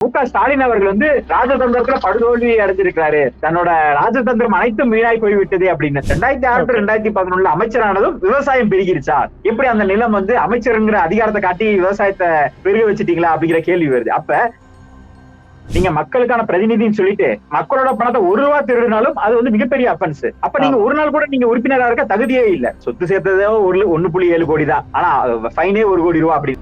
மு க. ஸ்டாலின் அவர்கள் வந்து ராஜதந்திரத்துல படுதோல்வி அடைஞ்சிருக்கிறாரு. தன்னோட ராஜதந்திரம் அனைத்தும் வீணாய் போய்விட்டது அப்படின்னு. ரெண்டாயிரத்தி ஆறு ரெண்டாயிரத்தி பதினொன்னுல அமைச்சரானதும் விவசாயம் பெருகிருச்சா எப்படி அந்த நிலம் வந்து அமைச்சருங்கிற அதிகாரத்தை காட்டி விவசாயத்தை பெருக வச்சுட்டீங்களா அப்படிங்கிற கேள்வி வருது. அப்ப நீங்க மக்களுக்கான பிரதிநிதின்னு சொல்லிட்டு மக்களோட பணத்தை ஒரு ரூபா திருடினாலும் அது வந்து மிகப்பெரிய அஃபென்ஸ் அப்ப நீங்க ஒரு நாள் கூட நீங்க உறுப்பினரா இருக்க தகுதியே இல்ல. சொத்து சேர்த்ததே ஒரு ஒன்னு புள்ளி ஏழு கோடி தான். ஆனா ஃபைனே ஒரு கோடி ரூபா அப்படி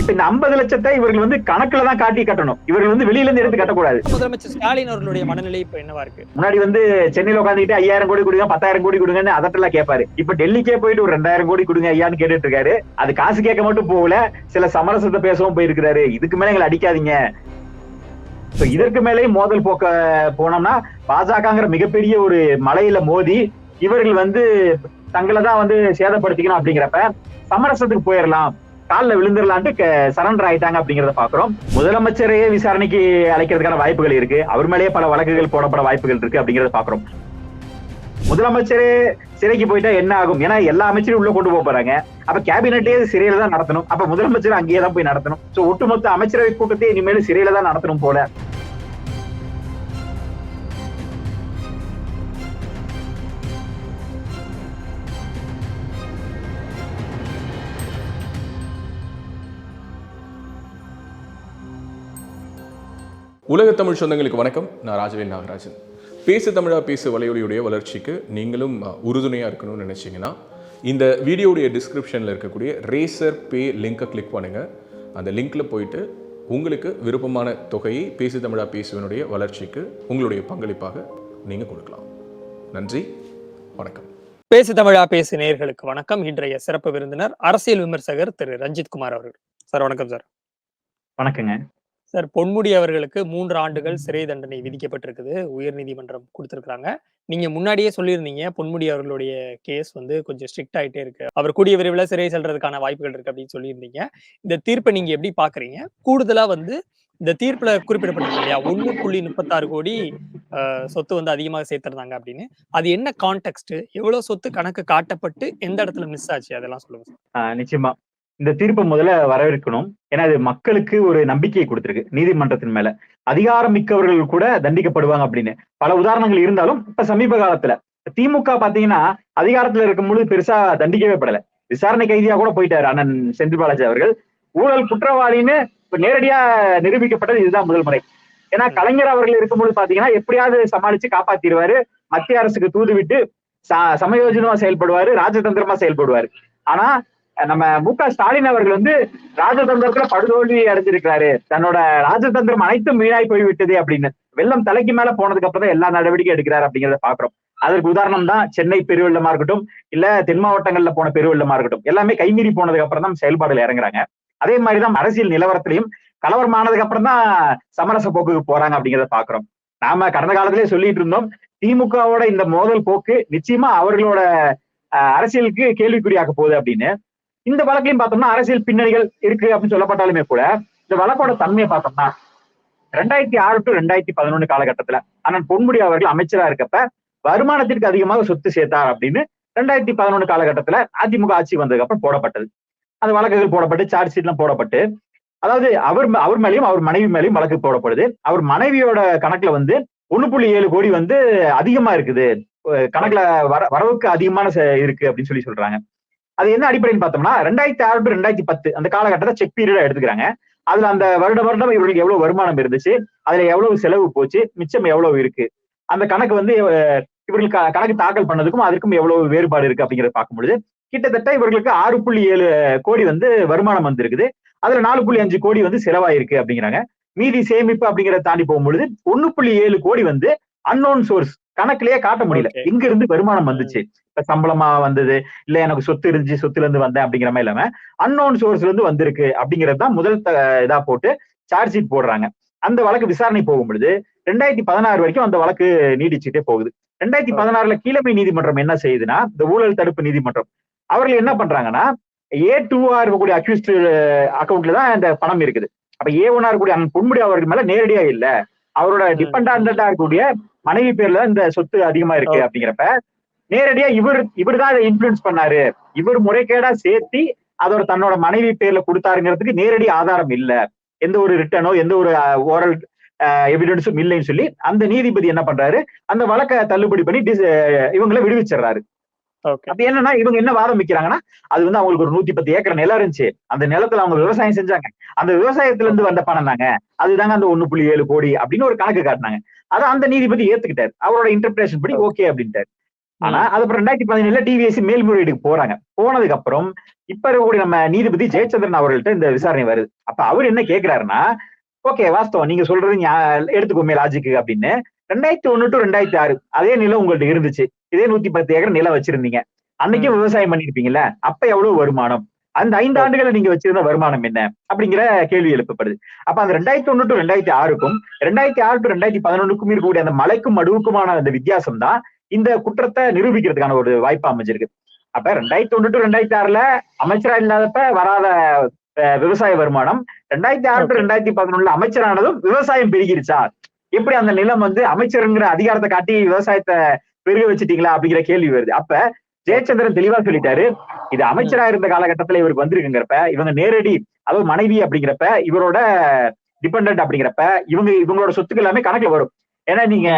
இப்ப இந்த ஐம்பது லட்சத்தை இவர்கள் வந்து கணக்குல தான் காட்டி கட்டணும். இவர்கள் வந்து வெளியில இருந்து எடுத்து கட்டக்கூடாது. முதலமைச்சர் ஸ்டாலின் அவர்களுடைய மனநிலை இப்ப என்னவா இருக்கு? முன்னாடி வந்து சென்னையில உட்காந்துட்டு ஐயாயிரம் கோடி கொடுங்க பத்தாயிரம் கோடி கொடுங்கன்னு அதட்டெல்லாம் கேட்பாரு. இப்ப டெல்லிக்கே போயிட்டு ஒரு ரெண்டாயிரம் கோடி கொடுங்க ஐயான்னு கேட்டுட்டு இருக்காரு அது காசு கேட்க மட்டும் போகல சில சமரசத்தை பேசவும் போயிருக்கிறாரு. இதுக்கு மேல எங்களை அடிக்காதீங்க. இதற்கு மேலேயும் மோதல் போக்க போனோம்னா பாஜகங்கிற மிகப்பெரிய ஒரு மலையில மோதி இவர்கள் வந்து தங்களை தான் வந்து சேதப்படுத்திக்கணும் அப்படிங்கிறப்ப சமரசத்துக்கு போயிடலாம் காலில் விழுந்துடலான்ட்டு சரண்டர் ஆயிட்டாங்க அப்படிங்கறத பாக்குறோம். முதலமைச்சரையே விசாரணைக்கு அழைக்கிறதுக்கான வாய்ப்புகள் இருக்கு. அவர் மேலேயே பல வழக்குகள் போடப்பட வாய்ப்புகள் இருக்கு அப்படிங்கறத பாக்குறோம். முதலமைச்சரே சிறைக்கு போயிட்டா என்ன ஆகும்? ஏன்னா எல்லா அமைச்சரையும் உள்ள கொண்டு போக போறாங்க அப்ப கேபினட்டே சிறையில தான் நடத்தணும். அப்ப முதலமைச்சர் அங்கேயே தான் போய் நடத்தணும். சோ ஒட்டுமொத்த அமைச்சரவை கூட்டத்தை இனிமேல் சிறையில தான் நடத்தணும் போல. உலக தமிழ் சொந்தங்களுக்கு வணக்கம். நான் ராஜவேல் நாகராஜன். பேசு தமிழா பேசு வலையொலியுடைய வளர்ச்சிக்கு நீங்களும் உறுதுணையாக இருக்கணும்னு நினச்சிங்கன்னா இந்த வீடியோடைய டிஸ்கிரிப்ஷனில் இருக்கக்கூடிய ரேசர் பே லிங்கை கிளிக் பண்ணுங்கள் அந்த லிங்க்கில் போயிட்டு உங்களுக்கு விருப்பமான தொகையை பேசு தமிழா பேசுவனுடைய வளர்ச்சிக்கு உங்களுடைய பங்களிப்பாக நீங்கள் கொடுக்கலாம். நன்றி. வணக்கம். பேசு தமிழா பேசு நேயர்களுக்கு வணக்கம். இன்றைய சிறப்பு விருந்தினர் அரசியல் விமர்சகர் திரு ரஞ்சித் குமார் அவர்கள். சார் வணக்கம் சார். வணக்கங்க. சார் பொன்முடி அவர்களுக்கு மூன்று ஆண்டுகள் சிறை தண்டனை விதிக்கப்பட்டிருக்குது. உயர்நீதிமன்றம் கொடுத்திருக்காங்க நீங்க முன்னாடியே சொல்லியிருந்தீங்க பொன்முடி அவர்களுடைய கேஸ் வந்து கொஞ்சம் ஸ்ட்ரிக்ட் ஆயிட்டே இருக்கு. அவர் கூடிய விரைவில் சிறை செல்றதுக்கான வாய்ப்புகள் இருக்கு அப்படின்னு சொல்லியிருந்தீங்க. இந்த தீர்ப்பை நீங்க எப்படி பாக்குறீங்க கூடுதலா வந்து இந்த தீர்ப்புல குறிப்பிடப்பட்டிருக்கு இல்லையா? ஒண்ணு புள்ளி முப்பத்தாறு கோடி சொத்து வந்து அதிகமாக சேர்த்திருந்தாங்க அப்படின்னு. அது என்ன கான்டெக்ட் எவ்வளவு சொத்து கணக்கு காட்டப்பட்டு எந்த இடத்துல மிஸ் ஆச்சு? அதெல்லாம் சொல்லுங்க நிச்சயமா. இந்த தீர்ப்பை முதல்ல வரவேற்கணும். ஏன்னா அது மக்களுக்கு ஒரு நம்பிக்கையை கொடுத்துருக்கு நீதிமன்றத்தின் மேல. அதிகாரம் மிக்கவர்கள் கூட தண்டிக்கப்படுவாங்க அப்படின்னு. பல உதாரணங்கள் இருந்தாலும் இப்ப சமீப காலத்துல திமுக பாத்தீங்கன்னா அதிகாரத்துல இருக்கும்போது பெருசா தண்டிக்கவே படல. விசாரணை கைதியா கூட போயிட்டாரு அண்ணன் செந்தில் பாலாஜி அவர்கள். ஊழல் குற்றவாளின்னு இப்ப நேரடியா நிரூபிக்கப்பட்டது இதுதான் முதல் முறை. ஏன்னா கலைஞர் அவர்கள் இருக்கும்போது பாத்தீங்கன்னா எப்படியாவது சமாளிச்சு காப்பாத்திடுவாரு. மத்திய அரசுக்கு தூது விட்டு ச- சமயோஜனமா செயல்படுவாரு ராஜதந்திரமா செயல்படுவாரு. ஆனா நம்ம மு க ஸ்டாலின் அவர்கள் வந்து ராஜதந்திரத்துல படுதோல்வி அடைஞ்சிருக்கிறாரு. தன்னோட ராஜதந்திரம் அனைத்தும் வீணாய் போய்விட்டது அப்படின்னு. வெள்ளம் தலைக்கு மேல போனதுக்கு அப்புறம் தான் எல்லா நடவடிக்கை எடுக்கிறாரு அப்படிங்கறத பாக்குறோம். அதற்கு உதாரணம் தான் சென்னை பெருவெள்ளமா இருக்கட்டும் இல்ல தென் மாவட்டங்கள்ல போன பெருவெள்ளமா இருக்கட்டும். எல்லாமே கைமீறி போனதுக்கு அப்புறம் தான் செயல்பாடுகள் இறங்குறாங்க. அதே மாதிரிதான் அரசியல் நிலவரத்திலையும் கலவரமானதுக்கு அப்புறம் தான் சமரச போக்குக்கு போறாங்க அப்படிங்கிறத பாக்குறோம். நாம கடந்த காலத்திலேயே சொல்லிட்டு இருந்தோம் திமுகவோட இந்த மோதல் போக்கு நிச்சயமா அவர்களோட அரசியலுக்கு கேள்விக்குறியாக்க போகுது அப்படின்னு. இந்த வழக்கையும் பார்த்தோம்னா அரசியல் பின்னணிகள் இருக்கு அப்படின்னு சொல்லப்பட்டாலுமே கூட இந்த வழக்கோட தன்மையை பார்த்தோம்னா ரெண்டாயிரத்தி ஆறு டு ரெண்டாயிரத்தி பதினொன்னு காலகட்டத்துல அண்ணன் பொன்முடி அவர்கள் அமைச்சரா இருக்கப்ப வருமானத்திற்கு அதிகமாக சொத்து சேர்த்தார் அப்படின்னு ரெண்டாயிரத்தி பதினொன்னு காலகட்டத்துல அதிமுக ஆட்சி வந்ததுக்கு அப்புறம் போடப்பட்டது. அந்த வழக்குகள் போடப்பட்டு சார்ஜ் ஷீட்லாம் எல்லாம் போடப்பட்டு அதாவது அவர் அவர் மேலயும் அவர் மனைவி மேலயும் வழக்கு போடப்படுது. அவர் மனைவியோட கணக்குல வந்து ஒண்ணு புள்ளி ஏழு கோடி வந்து அதிகமா இருக்குது. கணக்குல வர வரவுக்கு அதிகமான ச- இருக்கு அப்படின்னு சொல்லி சொல்றாங்க. அது என்ன அடிப்படைன்னு பார்த்தோம்னா ரெண்டாயிரத்தி ஆறு டு ரெண்டாயிரத்தி பத்து அந்த காலகட்டத்தை செக் பீரியடா எடுத்துக்கிறாங்க. அதுல அந்த வருட வருடம் இவர்களுக்கு எவ்வளவு வருமானம் இருந்துச்சு அதுல எவ்வளவு செலவு போச்சு மிச்சம் எவ்வளவு இருக்கு அந்த கணக்கு வந்து இவர்களுக்கு கணக்கு தாக்கல் பண்ணதுக்கும் அதற்கும் எவ்வளவு வேறுபாடு இருக்கு அப்படிங்கறத பார்க்கும்பொழுது கிட்டத்தட்ட இவர்களுக்கு ஆறு புள்ளி ஏழு கோடி வந்து வருமானம் வந்திருக்குது. அதுல நாலு புள்ளி அஞ்சு கோடி வந்து செலவாயிருக்கு அப்படிங்கிறாங்க. மீதி சேமிப்பு அப்படிங்கிறத தாண்டி போகும்பொழுது ஒன்னு புள்ளி ஏழு கோடி வந்து அன்னோன் சோர்ஸ் கணக்குலயே காட்ட முடியல. எங்க இருந்து வருமானம் வந்துச்சு. இப்ப சம்பளமா வந்தது இல்ல எனக்கு சொத்து இருந்துச்சு சொத்துல இருந்து வந்தேன் அப்படிங்கிற மாதிரி இல்லாம அன்னோன் சோர்ஸ்ல இருந்து வந்திருக்கு அப்படிங்கிறது தான் முதல் இதா போட்டு சார்ஜ் ஷீட் போடுறாங்க. அந்த வழக்கு விசாரணை போகும் பொழுது ரெண்டாயிரத்தி பதினாறு வரைக்கும் அந்த வழக்கு நீடிச்சுட்டே போகுது. ரெண்டாயிரத்தி பதினாறுல கீழமை நீதிமன்றம் என்ன செய்யுதுன்னா இந்த ஊழல் தடுப்பு நீதிமன்றம் அவர்கள் என்ன பண்றாங்கன்னா ஏ டூவா இருக்கக்கூடிய அக்யூஸ்ட் அக்கௌண்ட்ல தான் இந்த பணம் இருக்குது. அப்ப ஏ ஒன்னா இருக்கக்கூடிய அண்ணன் பொன்முடி அவர்கள் மேல நேரடியா இல்ல. அவரோட. டிபெண்டா இருக்கக்கூடிய மனைவி பேர்ல இந்த சொத்து அதிகமா இருக்கு. அப்படிங்கிறப்ப நேரடியா இவர் இவர் தான் அதை இன்ஃபுளுன்ஸ் பண்ணாரு இவர் முறைகேடா சேர்த்தி அதோட தன்னோட மனைவி பேர்ல கொடுத்தாருங்கிறதுக்கு நேரடி ஆதாரம் இல்ல எந்த ஒரு ரிட்டனோ எந்த ஒரு ஓரல் எவிடன்ஸும் இல்லைன்னு சொல்லி அந்த நீதிபதி என்ன பண்றாரு அந்த வழக்கை தள்ளுபடி பண்ணி இவங்களை விடுவிச்சிடுறாரு அப்ப என்னன்னா இவங்க என்ன வாதம் வைக்கிறாங்கன்னா அது வந்து அவங்களுக்கு ஒரு நூத்தி பத்து ஏக்கர் நிலம் இருந்துச்சு. அந்த நிலத்துல அவங்க விவசாயம் செஞ்சாங்க. அந்த விவசாயத்துல இருந்து வந்த பணம் தாங்க. அதுதாங்க அந்த ஒண்ணு புள்ளி ஏழு கோடி அப்படின்னு ஒரு கணக்கு காட்டினாங்க. அதை அந்த நீதிபதி ஏத்துக்கிட்டாரு. அவரோட இன்டர்பிரேஷன் படி ஓகே அப்படின்ட்டாரு. ஆனா அதுக்கப்புறம் ரெண்டாயிரத்தி பதினேழுல டிவிஎஸ்சி மேல்முறையீடுக்கு போறாங்க. போனதுக்கு அப்புறம் இப்ப இருக்கக்கூடிய நம்ம நீதிபதி ஜெயச்சந்திரன் அவர்கள்ட்ட இந்த விசாரணை வருது. அப்ப அவர் என்ன கேக்குறாருன்னா ஓகே வாஸ்தவம். நீங்க சொல்றது எடுத்துக்கோமே லாஜிக்கு அப்படின்னு. ரெண்டாயிரத்தி ஒண்ணு டு ரெண்டாயிரத்தி ஆறு அதே நிலம் உங்கள்ட்ட இருந்துச்சு. இதே நூத்தி பத்து ஏக்கர் நிலம் வச்சிருந்தீங்க. அன்னைக்கும் விவசாயம் பண்ணிருப்பீங்கல்ல? அப்ப எவ்வளவு வருமானம்? அந்த ஐந்து ஆண்டுகளை நீங்க வச்சிருந்த வருமானம் என்ன? அப்படிங்கிற கேள்வி எழுப்பப்படுது. அப்ப அந்த ரெண்டாயிரத்தி ஒண்ணு டு ரெண்டாயிரத்தி ஆறுக்கும் ரெண்டாயிரத்தி ஆறு டு ரெண்டாயிரத்தி பதினொன்னுக்கும் இருக்கக்கூடிய அந்த மலைக்கும் மடுவுக்குமான அந்த வித்தியாசம் தான் இந்த குற்றத்தை நிரூபிக்கிறதுக்கான ஒரு வாய்ப்பு அமைஞ்சிருக்கு. அப்ப ரெண்டாயிரத்தி ஒண்ணு டு ரெண்டாயிரத்தி ஆறுல அமைச்சரா இல்லாதப்ப வராத அஹ், விவசாய வருமானம். ரெண்டாயிரத்தி ஆறு டு. ரெண்டாயிரத்தி பதினொன்னுல அமைச்சரானதும் விவசாயம் பெருகிருச்சா? எப்படி அந்த நிலம் வந்து அமைச்சருங்கிற அதிகாரத்தை காட்டி விவசாயத்தை பெருக வச்சுட்டீங்களா அப்படிங்கிற கேள்வி வருது. அப்ப ஜெயச்சந்திரன் தெளிவா சொல்லிட்டாரு இது அமைச்சரா இருந்த காலகட்டத்துல இவருக்கு வந்திருக்குங்கிறப்ப இவங்க நேரடி அதாவது மனைவி அப்படிங்கிறப்ப இவரோட டிபெண்ட் அப்படிங்கிறப்ப இவங்க இவங்களோட சொத்துக்கள் எல்லாமே கணக்குல வரும். ஏன்னா நீங்க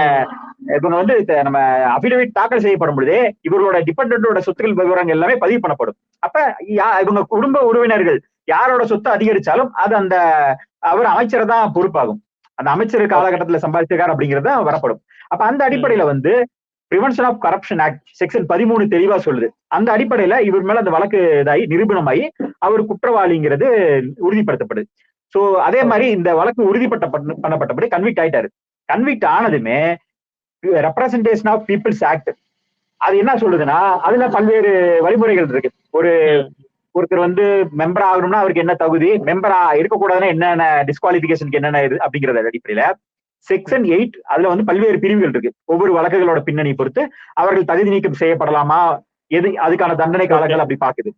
இவங்க வந்து நம்ம அபிடவிட் தாக்கல் செய்யப்படும் பொழுதே இவர்களோட டிபெண்டோட சொத்துக்கள் விவரங்கள் எல்லாமே பதிவு பண்ணப்படும். அப்ப யா- இவங்க குடும்ப உறவினர்கள் யாரோட சொத்து அதிகரிச்சாலும் அது அந்த அவர் அமைச்சர் தான் பொறுப்பாகும். அந்த அமைச்சர் காலகட்டத்துல சம்பாதிச்சிருக்காரு அப்படிங்கறது வரப்படும். அப்ப அந்த அடிப்படையில வந்து prevention of corruption act section பதிமூணு தெளிவா சொல்லுது. அந்த அடிப்படையில இவர் மேல அந்த வழக்கு இதாகி நிரூபணமாகி அவர் குற்றவாளிங்கிறது உறுதிப்படுத்தப்படுது. சோ அதே மாதிரி இந்த வழக்கு உறுதிப்பட்ட பண்ணப்பட்டபடி கன்விக்ட் ஆயிட்டாரு. கன்விக்ட் ஆனதுமே ரெப்ரசன்டேஷன் ஆஃப் பீப்புள்ஸ் ஆக்ட் அது என்ன சொல்லுதுன்னா அதுல பல்வேறு வழிமுறைகள் இருக்கு. ஒரு ஒருத்தர் வந்து மெம்பர் ஆகணும்னா அவருக்கு என்ன தகுதி? மெம்பரா இருக்கக்கூடாதுன்னா என்னென்ன டிஸ்குவாலிபிகேஷனுக்கு என்னென்ன இது அப்படிங்கறத அடிப்படையில செக்ஷன் எயிட் அதுல வந்து பல்வேறு பிரிவுகள் இருக்கு. ஒவ்வொரு வழக்குகளோட பின்னணி பொறுத்து அவர்கள் தகுதி நீக்கம் செய்யப்படலாமா? எது அதுக்கான தண்டனை காலங்கள் அப்படி பாக்குது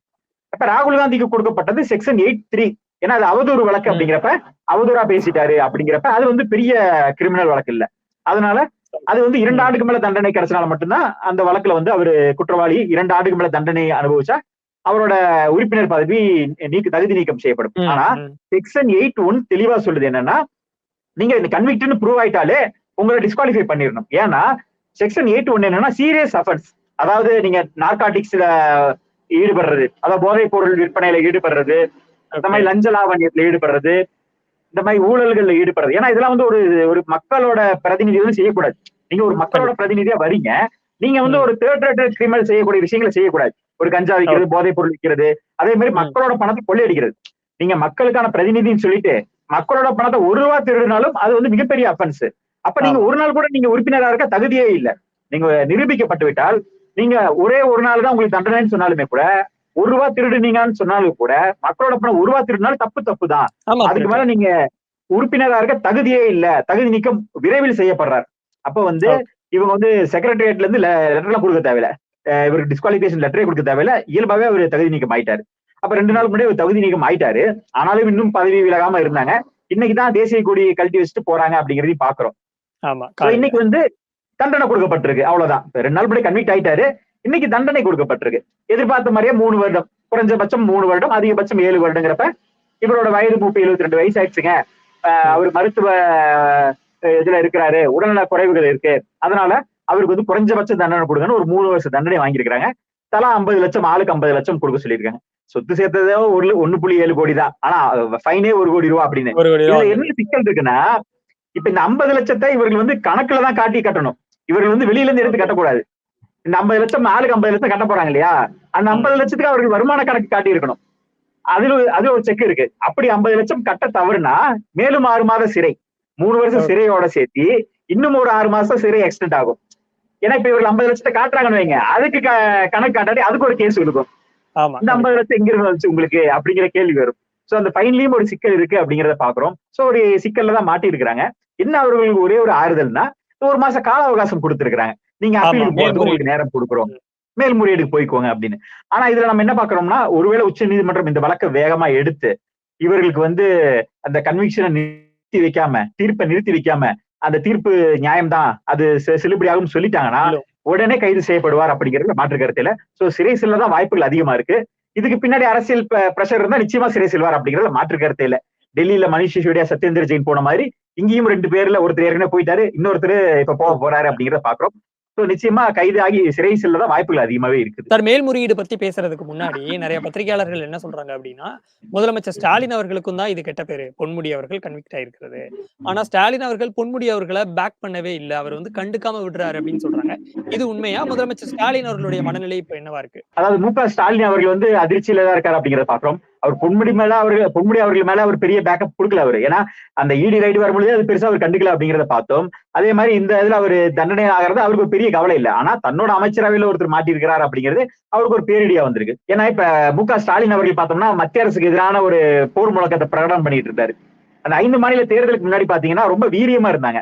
அப்ப ராகுல் காந்திக்கு கொடுக்கப்பட்டது செக்ஷன் எயிட் த்ரீ ஏன்னா அது அவதூறு வழக்கு ம். அப்படிங்கிறப்ப அவதூறா பேசிட்டாரு அப்படிங்கிறப்ப அது வந்து பெரிய கிரிமினல் வழக்கு இல்ல. அதனால அது வந்து இரண்டு ம். ஆண்டுக்கு மேல தண்டனை கிடைச்சனால மட்டும்தான் அந்த வழக்குல வந்து அவரு குற்றவாளி இரண்டு ஆண்டுக்கு மேல தண்டனை அனுபவிச்சா அவரோட உறுப்பினர் பதவி நீக்க தகுதி நீக்கம் செய்யப்படும். ஆனா. செக்ஷன் எயிட் ஒன் தெளிவா சொல்லுது என்னன்னா நீங்க இந்த கன்விக்ட்னு ப்ரூவ் ஆயிட்டாலே உங்களை டிஸ்குவாலிஃபை பண்ணிடணும். ஏன்னா செக்ஷன் எயிட் ஒன் என்னன்னா சீரியஸ் அஃபென்ஸ் அதாவது நீங்க நார்காட்டிக்ஸ்ல ஈடுபடுறது அதாவது போதைப் பொருள் விற்பனையில ஈடுபடுறது இந்த மாதிரி லஞ்ச லாவண்யத்துல ஈடுபடுறது இந்த மாதிரி ஊழல்கள்ல ஈடுபடுறது. ஏன்னா இதெல்லாம் வந்து ஒரு ஒரு மக்களோட பிரதிநிதி வந்து செய்யக்கூடாது. நீங்க ஒரு மக்களோட பிரதிநிதியா வரீங்க. நீங்க வந்து. ஒரு தேர்ட் ரேட்டட் கிரிமினல் செய்யக்கூடிய விஷயங்களை செய்யக்கூடாது. ஒரு கஞ்சா விற்கிறது போதைப் பொருள் விற்கிறது. அதே மாதிரி ம். மக்களோட பணத்தை கொள்ளையடிக்கிறது நீங்க மக்களுக்கான பிரதிநிதின்னு சொல்லிட்டு மக்களோட பணத்தை ஒரு ரூபா திருடினாலும் அது வந்து மிகப்பெரிய அஃபென்ஸ் அப்ப நீங்க ஒரு நாள் கூட நீங்க உறுப்பினரா இருக்க தகுதியே இல்ல. நீங்க நிரூபிக்கப்பட்டு விட்டால் நீங்க ஒரே ஒரு நாள் தான் உங்களுக்கு தண்டனைன்னு சொன்னாலுமே கூட ஒரு ரூபா திருடுனீங்கன்னு சொன்னாலும் கூட மக்களோட பணம் ஒரு ரூபா திருடினாலும் தப்பு தப்பு தான். அதுக்கு. மேல நீங்க உறுப்பினரா இருக்க தகுதியே இல்ல. தகுதி நீக்கம் விரைவில் செய்யப்படுறார். அப்ப வந்து. இவங்க வந்து செக்ரட்டரியேட்ல இருந்து லெட்டர்லாம் கொடுக்க தேவையில்ல. இவருக்கு டிஸ்குவாலிஃபிகேஷன் லெட்டரே கொடுக்க தேவையில்ல. இயல்பாவே அவர் தகுதி நீக்கம் ஆயிட்டாரு. அப்ப ரெண்டு நாள் முன்னாடி அவர் தகுதி நீக்கம் ஆயிட்டாரு. ஆனாலும் இன்னும் பதவி விலகாம இருந்தாங்க. இன்னைக்கு தான் தேசிய கொடி கழட்டி வச்சுட்டு போறாங்க அப்படிங்கறதையும் பாக்குறோம். இன்னைக்கு வந்து தண்டனை கொடுக்கப்பட்டிருக்கு. அவ்வளவுதான். ரெண்டு நாள் முன்னாடி கன்விக்ட் ஆயிட்டாரு. இன்னைக்கு தண்டனை கொடுக்கப்பட்டிருக்கு. எதிர்பார்த்த மாதிரியே மூணு வருடம். குறைஞ்சபட்சம் மூணு வருடம் அதிகபட்சம் ஏழு வருடங்கிறப்ப இவரோட வயது முப்பது எழுபத்தி ரெண்டு வயசு ஆயிடுச்சுங்க. அவர் மருத்துவ இதுல இருக்கிறாரு. உடல்நல குறைவுகள் இருக்கு. அதனால அவருக்கு வந்து குறைஞ்சபட்ச தண்டனை கொடுங்கன்னு ஒரு மூணு வருஷம் தண்டனை வாங்கியிருக்காங்க தலா ஐம்பது லட்சம் ஆளுக்கு ஐம்பது லட்சம் கொடுக்க சொல்லியிருக்காங்க. சொத்து சேர்த்ததே ஒரு ஒண்ணு புள்ளி ஏழு கோடி தான். ஆனா ஃபைனே ஒரு கோடி ரூபா அப்படின்னு. இதுல என்ன சிக்கல் இருக்குன்னா இப்ப இந்த ஐம்பது லட்சத்தை இவர்கள் வந்து கணக்குல தான் காட்டி கட்டணும். இவர்கள் வந்து வெளியில இருந்து எடுத்து கட்டக்கூடாது. இந்த ஐம்பது லட்சம் ஆளுக்கு ஐம்பது லட்சம் கட்ட போறாங்க இல்லையா? அந்த ஐம்பது லட்சத்துக்கு அவர்கள் வருமான கணக்கு காட்டி இருக்கணும் அதுல ஒரு- அது ஒரு செக் இருக்கு. அப்படி ஐம்பது லட்சம் கட்ட தவறுனா மேலும் ஆறு மாத சிறை மூணு வருஷம். சிறையோட சேர்த்து இன்னும் ஒரு ஆறு மாசம் சிறை எக்ஸ்டெண்ட் ஆகும். ஏன்னா இப்ப இவர்கள் ஐம்பது லட்சத்தை காட்டுறாங்கன்னு வைங்க. அதுக்கு கணக்கு காட்டாட்டி அதுக்கு ஒரு கேஸ் இருக்கும். இந்த ஐம்பது லட்சம் எங்க இருந்து வந்துச்சு உங்களுக்கு? அப்படிங்கிற கேள்வி வரும். சோ அந்த ஃபைன்லயும் ஒரு சிக்கல் இருக்கு அப்படிங்கறத பாக்குறோம். சோ ஒரு சிக்கல்ல தான் மாட்டி இருக்கிறாங்க. என்ன அவர்களுக்கு ஒரே ஒரு ஆறுதல்னா ஒரு மாச கால அவகாசம் கொடுத்திருக்காங்க நீங்க ஆமா, அப்பீலுக்கு போறதுக்கு. உங்களுக்கு நேரம் கொடுக்குறோம். மேல்முறையீடுக்கு போய்க்கோங்க அப்படின்னு. ஆனா இதுல நம்ம என்ன பாக்குறோம்னா ஒருவேளை உச்ச நீதிமன்றம் இந்த வழக்கை வேகமா எடுத்து இவர்களுக்கு வந்து அந்த கன்விக்ஷனை நிறுத்தி வைக்காம தீர்ப்பை நிறுத்தி வைக்காம அந்த தீர்ப்பு நியாயம்தான். அது செல்லுபடியாகும் சொல்லிட்டாங்கன்னா. உடனே கைது செய்யப்படுவார் அப்படிங்கிறது மாற்று கருத்துல. சோ சிறை செல்ல தான் வாய்ப்புகள் அதிகமா இருக்கு. இதுக்கு பின்னாடி அரசியல் பிரஷர் இருந்தா நிச்சயமா சிறை செல்வார் அப்படிங்கறதுல மாற்று கருத்து இல்ல. டெல்லியில மணிஷ் சிசோடியா சத்யேந்திர ஜெயின் போன மாதிரி இங்கேயும் ரெண்டு பேர்ல ஒருத்தர் ஏற்கனவே போயிட்டாரு இன்னொருத்தர் இப்ப போக போறாரு அப்படிங்கறத பாக்குறோம். சோ நிச்சயமா கைதாகி சிறை செல்லதான் வாய்ப்புகள் அதிகமாவே இருக்குது. சார் மேல்முறையீடு பத்தி பேசுறதுக்கு முன்னாடி நிறைய பத்திரிகையாளர்கள் என்ன சொல்றாங்க அப்படின்னா முதலமைச்சர் ஸ்டாலின் அவர்களுக்கும் தான் இது கெட்ட பேரு. பொன்முடி அவர்கள் கன்விக்ட் ஆயிருக்கிறது. ஆனா ஸ்டாலின் அவர்கள் பொன்முடி அவர்களை பேக் பண்ணவே இல்லை. அவர் வந்து கண்டுக்காம விடுறாரு அப்படின்னு சொல்றாங்க. இது உண்மையா? முதலமைச்சர் ஸ்டாலின் அவர்களுடைய மனநிலை இப்ப என்னவா இருக்கு? அதாவது மு ஸ்டாலின் அவர்கள் வந்து அதிர்ச்சியில தான் இருக்காரு அப்படிங்கறத பாக்குறோம். அவர் பொன்முடி மேல அவர்கள் பொன்முடி அவர்கள் மேல அவர் பெரிய பேக்கப் கொடுக்கல அவரு. ஏன்னா அந்த இடி ரைடு வரும்பொழுது அது பெருசா அவர் கண்டுக்கல அப்படிங்கறத பார்த்தோம். அதே மாதிரி இந்த இதுல அவர் தண்டனை ஆகிறது அவருக்கு ஒரு பெரிய கவலை இல்லை. ஆனா தன்னோட அமைச்சரவையில ஒருத்தர் மாட்டியிருக்கிறார் அப்படிங்கிறது அவருக்கு ஒரு பேரிடியா வந்திருக்கு. ஏன்னா இப்ப மு க ஸ்டாலின் அவர்கள் பார்த்தோம்னா மத்திய அரசுக்கு எதிரான ஒரு போர் முழக்கத்தை பிரகடனம் பண்ணிட்டு இருந்தாரு. அந்த ஐந்து மாநில தேர்தலுக்கு முன்னாடி பாத்தீங்கன்னா ரொம்ப வீரியமா இருந்தாங்க.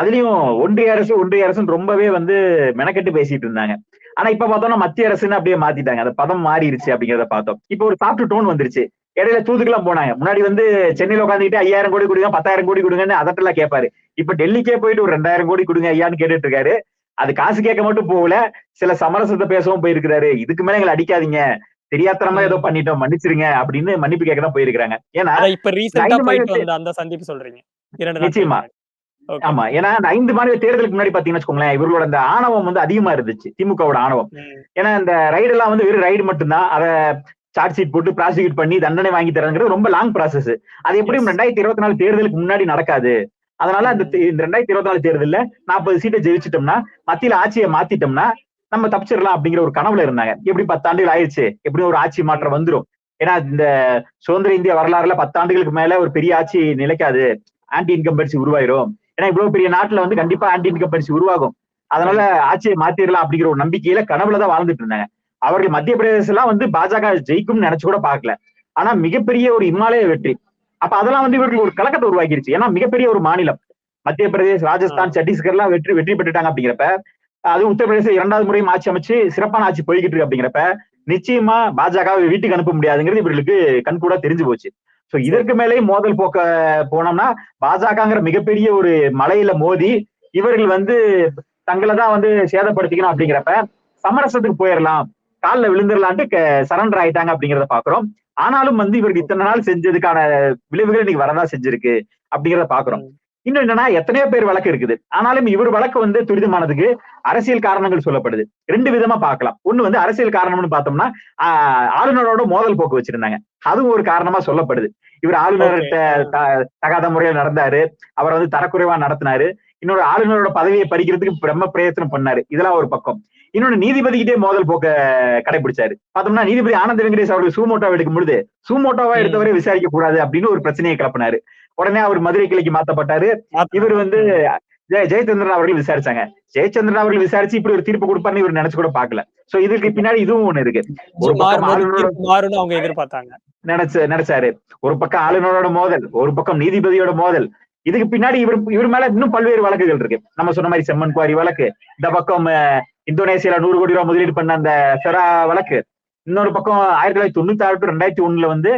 அதுலயும் ஒன்றிய அரசு ஒன்றிய அரசுன்னு ரொம்பவே வந்து மெனக்கெட்டு பேசிட்டு இருந்தாங்க. ஆனா இப்ப பார்த்தோம்னா மத்திய அரசுன்னு அப்படியே மாத்திட்டாங்க. அந்த பதம் மாறிடுச்சு அப்படிங்கறத பார்த்தோம். இப்ப ஒரு சாப்பிட்டு டோன் வந்துருச்சு. இடையில தூதுக்கெல்லாம் போனாங்க. முன்னாடி வந்து சென்னையில உட்காந்துக்கிட்டு ஐயாயிரம் கோடி கொடுங்க பத்தாயிரம் கோடி கொடுங்கன்னு அதட்டெல்லாம் கேட்பாரு. இப்ப டெல்லிக்கே போயிட்டு ஒரு ரெண்டாயிரம் கோடி கொடுங்க ஐயான்னு கேட்டுட்டு இருக்காரு அது காசு கேட்க மட்டும் போகல. சில சமரசத்தை பேசவும் போயிருக்கிறாரு. இதுக்கு மேல எங்களை அடிக்காதீங்க. தெரியாத்தனமா ஏதோ பண்ணிட்டோம். மன்னிச்சிருங்க அப்படின்னு மன்னிப்பு கேட்க தான் போயிருக்காங்க ஏன்னா இப்ப ரீசெண்டா போயிட்டு வந்த அந்த சந்திப்பு சொல்றீங்க. நிச்சயமா. ஆமா ஏன்னா அந்த ஐந்து மாநில தேர்தலுக்கு முன்னாடி பாத்தீங்கன்னு வச்சுக்கோங்களேன் இவர்களோட அந்த ஆணவம் வந்து அதிகமா இருந்துச்சு திமுகவோட ஆணவம். ஏன்னா இந்த ரைடு எல்லாம் வந்து வெறும் ரைடு மட்டும்தான் அதை சார்ஜ் ஷீட் போட்டு ப்ராசிக்யூட் பண்ணி தண்டனை வாங்கி தரங்கிறது ரொம்ப லாங் ப்ராசஸ் அது எப்படியும். ரெண்டாயிரத்தி இருபத்தி நாலு தேர்தலுக்கு முன்னாடி நடக்காது. அதனால அந்த இந்த ரெண்டாயிரத்தி இருபத்தி நாலு தேர்தல்ல நாற்பது சீட்டை ஜெயிச்சிட்டோம்னா மத்தியில ஆட்சியை மாத்திட்டோம்னா நம்ம தப்பிச்சிடலாம் அப்படிங்கிற ஒரு கனவுல இருந்தாங்க. எப்படி பத்தாண்டுகள் ஆயிடுச்சு எப்படி ஒரு ஆட்சி மாற்றம் வந்துரும். ஏன்னா இந்த சுதந்திர இந்திய வரலாறுல பத்தாண்டுகளுக்கு மேல ஒரு பெரிய ஆட்சி நிலைக்காது. ஆன்டி இன்கம்பன்சி உருவாயிரும். ஏன்னா இவ்வளவு பெரிய நாட்டுல வந்து கண்டிப்பா ஆன்டி இன்கம்பன்சி உருவாகும். அதனால ஆட்சியை மாத்திரலாம் அப்படிங்கிற ஒரு நம்பிக்கையில கனவுல தான் வாழ்ந்துட்டு இருந்தாங்க. அவர்கள் மத்திய பிரதேசம் வந்து பாஜக ஜெயிக்கும்னு நினைச்சு கூட பார்க்கல. ஆனா மிகப்பெரிய ஒரு இமாலய வெற்றி. அப்ப அதெல்லாம் வந்து இவர்கள் ஒரு கலக்கத்தை உருவாக்கிருச்சு. ஏன்னா மிகப்பெரிய ஒரு மாநிலம். மத்திய பிரதேஷ் ராஜஸ்தான் சத்தீஸ்கர் எல்லாம் வெற்றி வெற்றி பெற்றுட்டாங்க அப்படிங்கிறப்ப அது உத்தரப்பிரதேச இரண்டாவது முறையும் ஆட்சி அமைச்சு சிறப்பான ஆட்சி போய்கிட்டு இருக்கு அப்படிங்கிறப்ப நிச்சயமா பாஜக வை வீட்டுக்கு அனுப்ப முடியாதுங்கிறது இவர்களுக்கு கண்கூடா தெரிஞ்சு போச்சு. சோ இதற்கு மேலேயும் மோதல் போக்க போனோம்னா பாஜகங்கிற மிகப்பெரிய ஒரு மலையில மோதி இவர்கள் வந்து தங்களை தான் வந்து சேதப்படுத்திக்கணும் அப்படிங்கிறப்ப சமரசத்துக்கு போயிடலாம் காலில் விழுந்துடலான்ட்டு சரண்டர் ஆயிட்டாங்க அப்படிங்கிறத பாக்குறோம். ஆனாலும் வந்து இவருக்கு இத்தனை நாள் செஞ்சதுக்கான விளைவுகள் இன்னைக்கு வரதான் செஞ்சிருக்கு அப்படிங்கிறத பாக்குறோம். இன்னும் என்னன்னா எத்தனையோ பேர் வழக்கு இருக்குது. ஆனாலும் இவர் வழக்கு வந்து துரிதமானதுக்கு அரசியல் காரணங்கள் சொல்லப்படுது. ரெண்டு விதமா பார்க்கலாம். ஒண்ணு வந்து அரசியல் காரணம்னு பார்த்தோம்னா ஆஹ் ஆளுநரோட மோதல் போக்கு வச்சிருந்தாங்க. அதுவும் ஒரு காரணமா சொல்லப்படுது. இவர் ஆளுநர்கிட்ட தகாத முறையில் நடந்தாரு. அவர் வந்து தரக்குறைவா நடத்தினாரு. இன்னொரு ஆளுநரோட பதவியை பறிக்கிறதுக்கு பிரம்ம பிரயத்தனம் பண்ணாரு. இதெல்லாம் ஒரு பக்கம். இன்னொன்னு நீதிபதிகிட்டே மோதல் போக்க கடைபிடிச்சாரு. பார்த்தோம்னா நீதிபதி ஆனந்த வெங்கடேஷ் அவர்கள் சூமோட்டோவை எடுக்கும் பொழுது சூமோட்டோவா. எடுத்தவரை விசாரிக்க கூடாது அப்படின்னு ஒரு பிரச்சனையை கிளப்பினாரு. உடனே அவர் மதுரை கிளைக்கு மாத்தப்பட்டாரு. இவர் வந்து ஜெய ஜெயச்சந்திரன் அவர்கள் விசாரிச்சாங்க. ஜெயச்சந்திரன் அவர்கள் விசாரிச்சு இப்படி ஒரு தீர்ப்பு கொடுப்பாருன்னு இவர் நினைச்சு கூட பார்க்கல. சோ இதுக்கு பின்னாடி இதுவும் ஒண்ணு இருக்கு. ஒரு பக்கம் அவங்க எதிர்பார்த்தாங்க. நினைச்சு நினைச்சாரு. ஒரு பக்கம் ஆளுநரோட மோதல் ஒரு பக்கம் நீதிபதியோட மோதல். இதுக்கு பின்னாடி இவர் இவர் மேல இன்னும் பல்வேறு வழக்குகள் இருக்கு. நம்ம சொன்ன மாதிரி செம்மன் குவாரி வழக்கு இந்த பக்கம் இந்தோனேசியால நூறு கோடி ரூபாய் முதலீடு பண்ண அந்த ஃபெரா வழக்கு. இன்னொரு பக்கம் ஆயிரத்தி தொள்ளாயிரத்தி தொண்ணூத்தி ஆறு டு ரெண்டாயிரத்தி ஒண்ணுல வந்து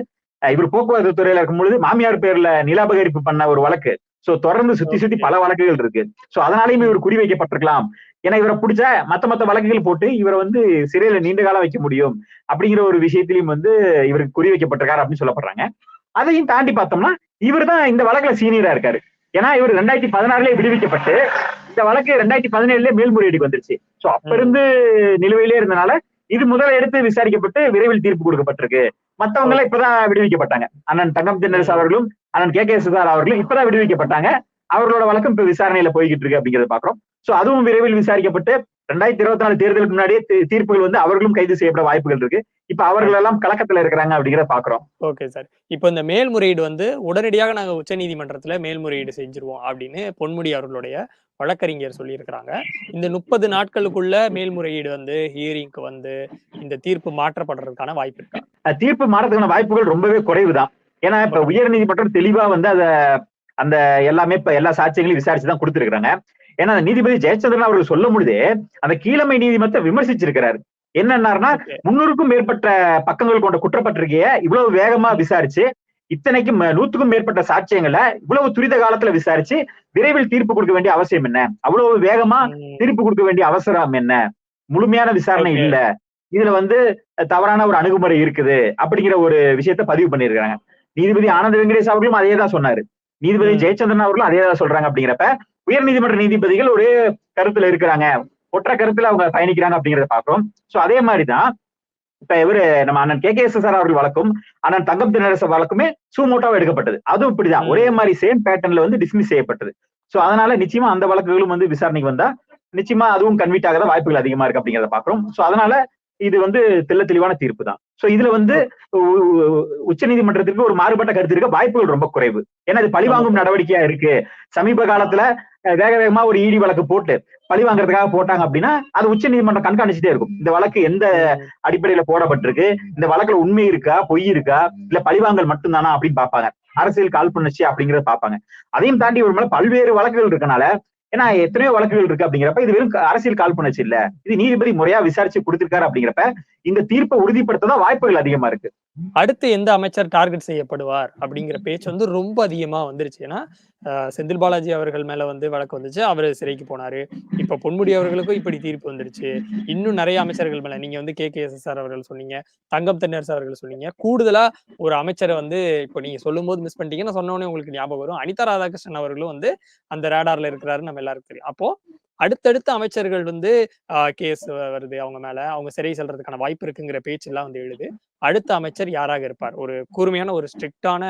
இவர் போக்குவரத்து துறையில இருக்கும் பொழுது மாமியார் பேர்ல நிலாபகரிப்பு பண்ண ஒரு வழக்கு. சோ தொடர்ந்து சுத்தி சுத்தி பல வழக்குகள் இருக்கு. சோ அதனாலயும் இவர் குறி வைக்கப்பட்டிருக்கலாம். ஏன்னா இவரை பிடிச்ச மத்த மத்த வழக்குகள் போட்டு இவரை வந்து சிறையில நீண்ட காலம் வைக்க முடியும் அப்படிங்கிற ஒரு விஷயத்திலையும் வந்து இவருக்கு குறி வைக்கப்பட்டிருக்காரு அப்படின்னு சொல்லப்படுறாங்க. அதையும் தாண்டி பார்த்தோம்னா இவர் தான் இந்த வழக்குல சீனியரா இருக்காரு. ஏன்னா இவர் ரெண்டாயிரத்தி பதினாறுலயே விடுவிக்கப்பட்டு இந்த வழக்கு ரெண்டாயிரத்தி பதினேழுல மேல்முறையீடுக்கு வந்துருச்சு. சோ அப்ப இருந்து நிலுவையிலே இருந்தனால இது முதல்ல எடுத்து விசாரிக்கப்பட்டு விரைவில் தீர்ப்பு கொடுக்கப்பட்டிருக்கு. மத்தவங்க எல்லாம் இப்பதான் விடுவிக்கப்பட்டாங்க. அண்ணன் தங்கம் தென்னரசு அவர்களும் அண்ணன் கே கே சுதார் அவர்களும் இப்பதான் விடுவிக்கப்பட்டாங்க. அவர்களோட வழக்கம் இப்ப விசாரணையில போய்கிட்டு இருக்கு அப்படிங்கறத பாக்குறோம். சோ அதுவும் விரைவில் விசாரிக்கப்பட்டு ரெண்டாயிரத்தி இருபத்தி நாலு தேர்தலுக்கு முன்னாடியே தீர்ப்புகள் வந்து அவர்களும் கைது செய்யப்பட வாய்ப்புகள் இருக்கு. இப்ப அவர்கள் எல்லாம் கலக்கத்துல இருக்கிறாங்க அப்படிங்கிறத பாக்குறோம். ஓகே சார் இப்போ இந்த மேல்முறையீடு வந்து உடனடியாக நாங்க உச்சநீதிமன்றத்துல மேல்முறையீடு செஞ்சிருவோம் அப்படின்னு பொன்முடி அவர்களுடைய வழக்கறிஞர் சொல்லியிருக்கிறாங்க. இந்த முப்பது நாட்களுக்குள்ள மேல்முறையீடு வந்து ஹியரிங்க்கு வந்து இந்த தீர்ப்பு மாற்றப்படுறதுக்கான வாய்ப்பு இருக்கா? தீர்ப்பு மாறதுக்கான வாய்ப்புகள் ரொம்பவே குறைவுதான். ஏன்னா இப்ப உயர் நீதிமன்றம் தெளிவா வந்து அத அந்த எல்லாமே இப்ப எல்லா சாட்சியங்களையும் விசாரிச்சு தான் கொடுத்திருக்காங்க ஏன்னா நீதிபதி ஜெயச்சந்திரன் அவர்கள் சொல்லும் பொழுதே அந்த கீழமை நீதிமன்றத்தை விமர்சிச்சிருக்கிறாரு. என்னன்னாருன்னா Okay. முன்னூறுக்கும் மேற்பட்ட பக்கங்கள் கொண்ட குற்றப்பத்திரிகைய இவ்வளவு வேகமா விசாரிச்சு இத்தனைக்கும் நூத்துக்கும் மேற்பட்ட சாட்சியங்களை இவ்வளவு துரித காலத்துல விசாரிச்சு விரைவில் தீர்ப்பு கொடுக்க வேண்டிய அவசியம் என்ன? அவ்வளவு வேகமா தீர்ப்பு கொடுக்க வேண்டிய அவசரம் என்ன? முழுமையான விசாரணை. இல்ல. இதுல வந்து தவறான ஒரு அணுகுமுறை இருக்குது அப்படிங்கிற ஒரு விஷயத்த பதிவு பண்ணியிருக்காங்க நீதிபதி ஆனந்த வெங்கடேஷ் அவர்களும் அதே தான் சொன்னாரு. நீதிபதி. ஜெயச்சந்திரன் அவர்களும் அதே தான் சொல்றாங்க அப்படிங்கிறப்ப உயர் நீதிமன்ற நீதிபதிகள் ஒரே கருத்துல இருக்கிறாங்க. ஒற்ற கருத்துல அவங்க பயணிக்கிறாங்க அப்படிங்கறத பாக்குறோம் சோ அதே மாதிரிதான் இப்ப இவரு நம்ம அண்ணன் கே கே எஸ் சார் அவர்கள் வழக்கும் அண்ணன் தங்கம் தினரச வழக்குமே சூமோட்டாவா எடுக்கப்பட்டது. அதுவும் இப்படிதான். ஒரே மாதிரி சேம் பேட்டர்ன்ல வந்து டிஸ்மிஸ் செய்யப்பட்டது. சோ அதனால நிச்சயமா அந்த வழக்குகளும் வந்து விசாரணைக்கு வந்தா நிச்சயமா அதுவும் கன்வீட் ஆகாத வாய்ப்புகள் அதிகமா இருக்கு அப்படிங்கறத பாக்குறோம். சோ அதனால இது வந்து தெள்ள தெளிவான தீர்ப்பு தான். சோ இதுல வந்து உச்ச நீதிமன்றத்திற்கு ஒரு மாறுபட்ட கருத்து இருக்க வாய்ப்புகள் ரொம்ப குறைவு. ஏன்னா இது பழிவாங்கும் நடவடிக்கையா இருக்கு. சமீப காலத்துல வேக வேகமா ஒரு ஈடி வழக்கு போட்டு பழி வாங்குறதுக்காக போட்டாங்க அப்படின்னா அது உச்ச நீதிமன்றம் கண்காணிச்சுட்டே இருக்கும். இந்த வழக்கு எந்த அடிப்படையில போடப்பட்டிருக்கு? இந்த வழக்குல உண்மை இருக்கா? பொய் இருக்கா? இல்ல பழிவாங்கல் மட்டும்தானா அப்படின்னு பாப்பாங்க அரசியல் கால் பண்ணுச்சு அப்படிங்கறத பாப்பாங்க அதையும் தாண்டி ஒரு மேல பல்வேறு வழக்குகள் இருக்கனால ஏன்னா எத்தனையோ வழக்குகள் இருக்கு அப்படிங்கிறப்ப இது வெறும் அரசியல் கால் பண்ணுச்சு இல்ல. இது நீதிபதி முறையா விசாரிச்சு கொடுத்திருக்காரு அப்படிங்கிறப்ப இந்த தீர்ப்பை உறுதிப்படுத்ததான் வாய்ப்புகள் அதிகமா இருக்கு. அடுத்து எந்த அமைச்சர் டார்கெட் செய்யப்படுவார் அப்படிங்கிற பேச்சு வந்து ரொம்ப அதிகமா வந்துருச்சு. ஏன்னா அஹ், செந்தில் பாலாஜி அவர்கள் மேல வந்து வழக்கு வந்துச்சு. அவர் சிறைக்கு போனாரு. இப்ப பொன்முடி அவர்களுக்கும் இப்படி தீர்ப்பு வந்துருச்சு. இன்னும் நிறைய அமைச்சர்கள் மேல நீங்க வந்து கே. கே. எஸ். எஸ். அவர்கள் சொன்னீங்க தங்கம் தென்னரசு அவர்கள் சொன்னீங்க. கூடுதலா ஒரு அமைச்சரை வந்து இப்போ நீங்க சொல்லும் போது மிஸ் பண்ணிட்டீங்கன்னா சொன்ன உடனே உங்களுக்கு ஞாபகம் வரும். அனிதா ராதாகிருஷ்ணன் அவர்களும் வந்து அந்த ரேடார்ல இருக்கிறாரு நம்ம எல்லாருக்கும் தெரியும். அப்போ அடுத்தடுத்த அமைச்சர்கள் வந்து கேஸ் வருது அவங்க மேல. அவங்க சிறை செல்றதுக்கான வாய்ப்பு இருக்குங்கிற பேச்சு எல்லாம் வந்து எழுது. அடுத்த அமைச்சர் யாராக இருப்பார்? ஒரு கூர்மையான ஒரு ஸ்ட்ரிக்டான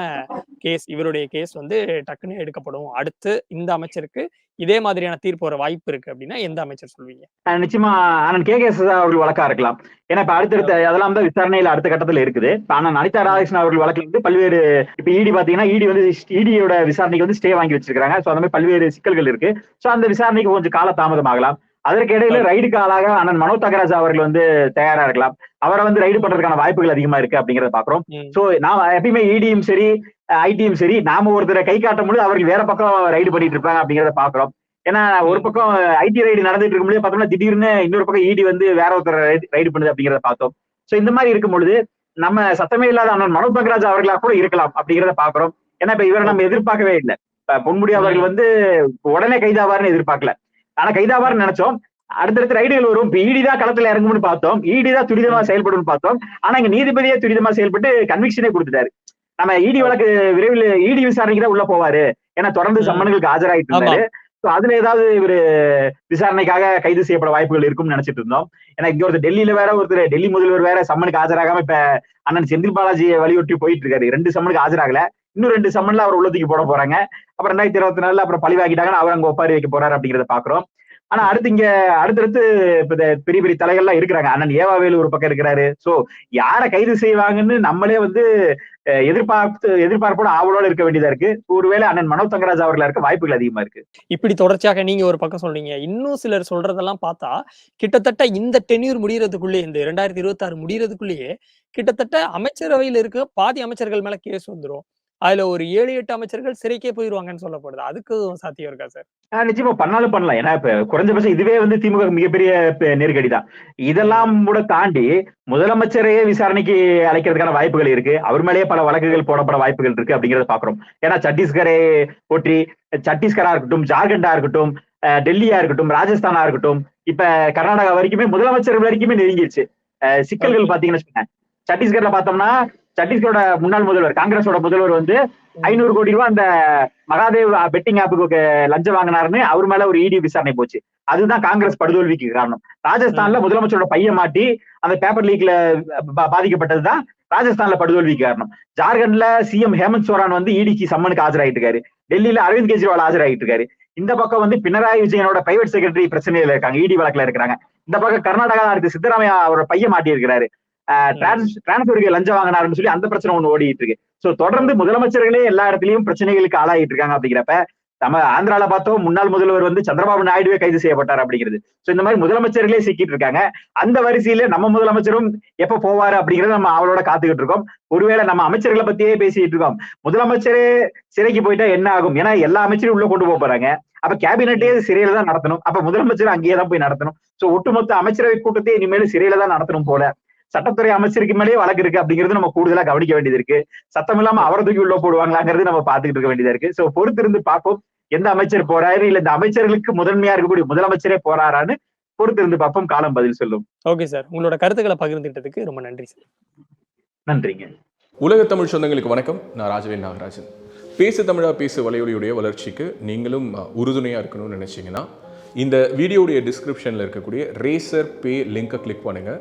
கேஸ் இவருடைய கேஸ் வந்து டக்குன்னு எடுக்கப்படும். அடுத்து இந்த அமைச்சருக்கு இதே மாதிரியான தீர்ப்பு வர வாய்ப்பு இருக்கு அப்படின்னா எந்த அமைச்சர் சொல்வீங்க? நிச்சயமா அண்ணன் கே கே அவர்கள் வழக்கா இருக்கலாம். ஏன்னா இப்ப அடுத்தடுத்த அதெல்லாம் தான் விசாரணையில அடுத்த கட்டத்துல இருக்குது. அண்ணன் அனிதா ராதாகிருஷ்ணன் அவர்கள் வழக்குல வந்து பல்வேறு இப்ப இடி பாத்தீங்கன்னா இடி வந்து இடியோட விசாரணைக்கு வந்து ஸ்டே வாங்கி வச்சிருக்காங்க சோ அந்த மாதிரி பல்வேறு சிக்கல்கள் இருக்கு. சோ அந்த விசாரணைக்கு கொஞ்சம் கால தாமதம் அதற்கு இடையில ரைடுக்கு ஆளாக அண்ணன் மனோ தகராஜ் அவர்கள் வந்து தயாரா இருக்கலாம். அவரை வந்து ரைடு பண்றதுக்கான வாய்ப்புகள் அதிகமா இருக்கு அப்படிங்கறத பாக்குறோம். சோ நான் எப்பயுமே இடியும் சரி ஐடியும் சரி நாம ஒருத்தரை கை காட்டும் பொழுது அவர்கள் வேற பக்கம் ரைடு பண்ணிட்டு இருப்பாங்க அப்படிங்கறத பாக்குறோம். ஏன்னா ஒரு பக்கம் ஐடி ரைடு நடந்துட்டு இருக்கும்போது பார்த்தோம்னா திடீர்னு இன்னொரு பக்கம் இடி வந்து வேற ஒருத்தர் ரைடு பண்ணுது அப்படிங்கறத பார்த்தோம். சோ இந்த மாதிரி இருக்கும் பொழுது நம்ம சத்தமே இல்லாத அண்ணன் மனோ தங்கராஜ் அவர்களா கூட இருக்கலாம் அப்படிங்கறத பாக்குறோம். ஏன்னா இப்ப இவரை நம்ம எதிர்பார்க்கவே இல்லை. இப்ப பொன்முடி அவர்கள் வந்து உடனே கைதாவார்னு எதிர்பார்க்கல. ஆனா கைதாவார்னு நினைச்சோம். அடுத்தடுத்து ரைடுகள் வரும். இப்ப ஈடி தான் களத்துல இறங்கும்னு பார்த்தோம். ஈடி தான் துரிதமா செயல்படும் பார்த்தோம். ஆனா இங்க நீதிபதியே துரிதமா செயல்பட்டு கன்விக்ஷனே கொடுத்துட்டாரு. நம்ம இடி வழக்கு விரைவில் இடி விசாரணைக்கு தான் உள்ள போவாரு. ஏன்னா தொடர்ந்து. சம்மனுக்கு ஆஜராயிட்டு இருந்தாரு. அதுல ஏதாவது இவரு விசாரணைக்காக கைது செய்யப்பட வாய்ப்புகள் இருக்கும்னு நினைச்சிட்டு இருந்தோம். ஏன்னா இங்க ஒருத்தர் டெல்லியில வேற ஒருத்தர் டெல்லி முதல்வர் வேற சம்மனுக்கு ஆஜராகாம இப்ப அண்ணன் செந்தில் பாலாஜியை வலியுறுத்தி போயிட்டு இருக்காரு. ரெண்டு சம்மனுக்கு ஆஜராகல. இன்னும் ரெண்டு சம்மன்ல அவர் உள்ளத்துக்கு போட போறாங்க. அப்புறம் ரெண்டாயிரத்தி இருபத்தி நாலுல அப்புறம் பழிவாக்கிட்டாங்கன்னு அவர் அங்க ஒப்பாரி வைக்க போறாரு அப்படிங்கறத பாக்குறோம் ஆனா அடுத்து இங்க அடுத்தடுத்து இப்ப பெரிய பெரிய தலைகள்லாம் இருக்கிறாங்க. அண்ணன் ஏவாவேலு ஒரு பக்கம் இருக்கிறாரு. சோ யாரை கைது செய்வாங்கன்னு நம்மளே வந்து எதிர்பார்த்து எதிர்பார்ப்போட ஆவலோட இருக்க வேண்டியதா இருக்கு. ஒருவேளை அண்ணன் மனோ தங்கராஜ் அவர்களா இருக்க வாய்ப்புகள் அதிகமா இருக்கு. இப்படி தொடர்ச்சியாக நீங்க ஒரு பக்கம் சொல்றீங்க. இன்னும் சிலர் சொல்றதெல்லாம் பார்த்தா கிட்டத்தட்ட இந்த டென்யூர் முடியறதுக்குள்ளே இந்த இரண்டாயிரத்தி இருபத்தி ஆறு முடியறதுக்குள்ளேயே கிட்டத்தட்ட அமைச்சரவையில் இருக்க பாதி அமைச்சர்கள் மேல கேஸ் வந்துரும். அதுல ஒரு ஏழு எட்டு அமைச்சர்கள் சிறைக்கே போயிருவாங்கன்னு சொல்லப்படுது. அதுக்கு சாத்தியம் இருக்கா சார்? நிச்சயமா பண்ணாலும் பண்ணலாம். ஏன்னா இப்ப குறைஞ்சபட்சம் இதுவே வந்து திமுக மிகப்பெரிய நெருக்கடி தான். இதெல்லாம் கூட தாண்டி முதலமைச்சரையே விசாரணைக்கு அழைக்கிறதுக்கான வாய்ப்புகள் இருக்கு. அவர் மேலேயே பல வழக்குகள் போடப்பட வாய்ப்புகள் இருக்கு அப்படிங்கறத பாக்குறோம். ஏன்னா சத்தீஸ்கரை ஒற்றி சத்தீஸ்கரா இருக்கட்டும் ஜார்க்கண்டா இருக்கட்டும் டெல்லியா இருக்கட்டும் ராஜஸ்தானா இருக்கட்டும் இப்ப கர்நாடகா வரைக்குமே முதலமைச்சர் வரைக்குமே நெருங்கிருச்சு. அஹ் சிக்கல்கள் பாத்தீங்கன்னு வச்சுக்கோங்க. சத்தீஸ்கர்ல பார்த்தோம்னா சத்தீஸ்கரோட முன்னாள் முதல்வர் காங்கிரஸோட முதல்வர் வந்து ஐநூறு கோடி ரூபாய் அந்த மகாதேவ் பெட்டிங் ஆப்புக்கு லஞ்சம் வாங்கினாருன்னு அவர் மேல ஒரு இடி விசாரணை போச்சு. அதுதான் காங்கிரஸ் படுதோல்விக்கு காரணம். ராஜஸ்தான்ல முதலமைச்சரோட பையன் மாட்டி அந்த பேப்பர் லீக்ல பாதிக்கப்பட்டதுதான் ராஜஸ்தான்ல படுதோல்விக்கு காரணம். ஜார்க்கண்ட்ல சிஎம் ஹேமந்த் சோரான் வந்து இடிக்கு சம்மனுக்கு ஆஜராயிட்டு இருக்காரு டெல்லியில அரவிந்த் கெஜ்ரிவால் ஆஜராயிட்டு இருக்காரு இந்த பக்கம் வந்து பினராயி விஜயனோட பிரைவேட் செக்ரட்டரி பிரச்சனையில இருக்காங்க. இடி வழக்குல இருக்கிறாங்க. இந்த பக்கம் கர்நாடகா இருக்கு சித்தராமையா அவரோட பையன் மாட்டி இருக்கிறாரு டிரான்ஸ்பருக்கு லஞ்சம் வாங்கினாருன்னு சொல்லி அந்த பிரச்சனை ஒண்ணு ஓடிட்டு இருக்கு. சோ தொடர்ந்து முதலமைச்சர்களே எல்லா இடத்துலயும் பிரச்சனைகளுக்கு ஆளாயிட்டு இருக்காங்க அப்படிங்கிறப்ப நம்ம ஆந்திரால பார்த்தோம் முன்னாள் முதல்வர் வந்து சந்திரபாபு நாயுடுவே கைது செய்யப்பட்டார் அப்படிங்கிறது. சோ இந்த மாதிரி முதலமைச்சர்களே சிக்கிட்டு இருக்காங்க. அந்த வரிசையில நம்ம முதலமைச்சரும் எப்ப போவாரு அப்படிங்கறத நம்ம அவளோட காத்துக்கிட்டு இருக்கோம். ஒருவேளை நம்ம அமைச்சர்களை பத்தியே பேசிட்டு இருக்கோம். முதலமைச்சரே சிறைக்கு போயிட்டா என்ன ஆகும்? ஏன்னா எல்லா அமைச்சரையும் உள்ள கொண்டு போக போறாங்க. அப்ப கேபினட்டே சிறையில தான் நடத்தணும். அப்ப முதலமைச்சர் அங்கேயே தான் போய் நடத்தணும். சோ ஒட்டுமொத்த அமைச்சரவை கூட்டத்தை இனிமேல் சிறையில தான் நடத்தணும் போல. சட்டத்துறை அமைச்சருக்கு மேலேயே வழக்கு இருக்கு அப்படிங்கிறது நம்ம கூடுதலா கவனிக்க வேண்டியது இருக்கு. சத்தம் இல்லாம அவரை தூக்கி உள்ள போடுவாங்களாங்கிறது நம்ம பாத்துக்கிட்டு இருக்க வேண்டியதா இருக்கு. சோ பொறுத்திருந்து பார்ப்போம். எந்த அமைச்சர் போறாரு? இல்ல இந்த அமைச்சர்களுக்கு முதன்மையா இருக்கக்கூடிய முதலமைச்சரே போறாரான்னு பொறுத்திருந்து பார்ப்போம். காலம் பதில் சொல்லும். Okay sir. உங்களோட கருத்துக்களை பகிர்ந்துட்டதுக்கு ரொம்ப நன்றி சார். நன்றிங்க. உலக தமிழ் சொந்தங்களுக்கு வணக்கம். நான் ராஜவேல் நாகராஜன். பேசு தமிழா பேசு வலையொலியுடைய வளர்ச்சிக்கு நீங்களும் உறுதுணையாக இருக்கணும்னு நினச்சிங்கன்னா இந்த வீடியோடைய டிஸ்கிரிப்ஷனில் இருக்கக்கூடிய ரேசர் பே லிங்கை கிளிக் பண்ணுங்கள்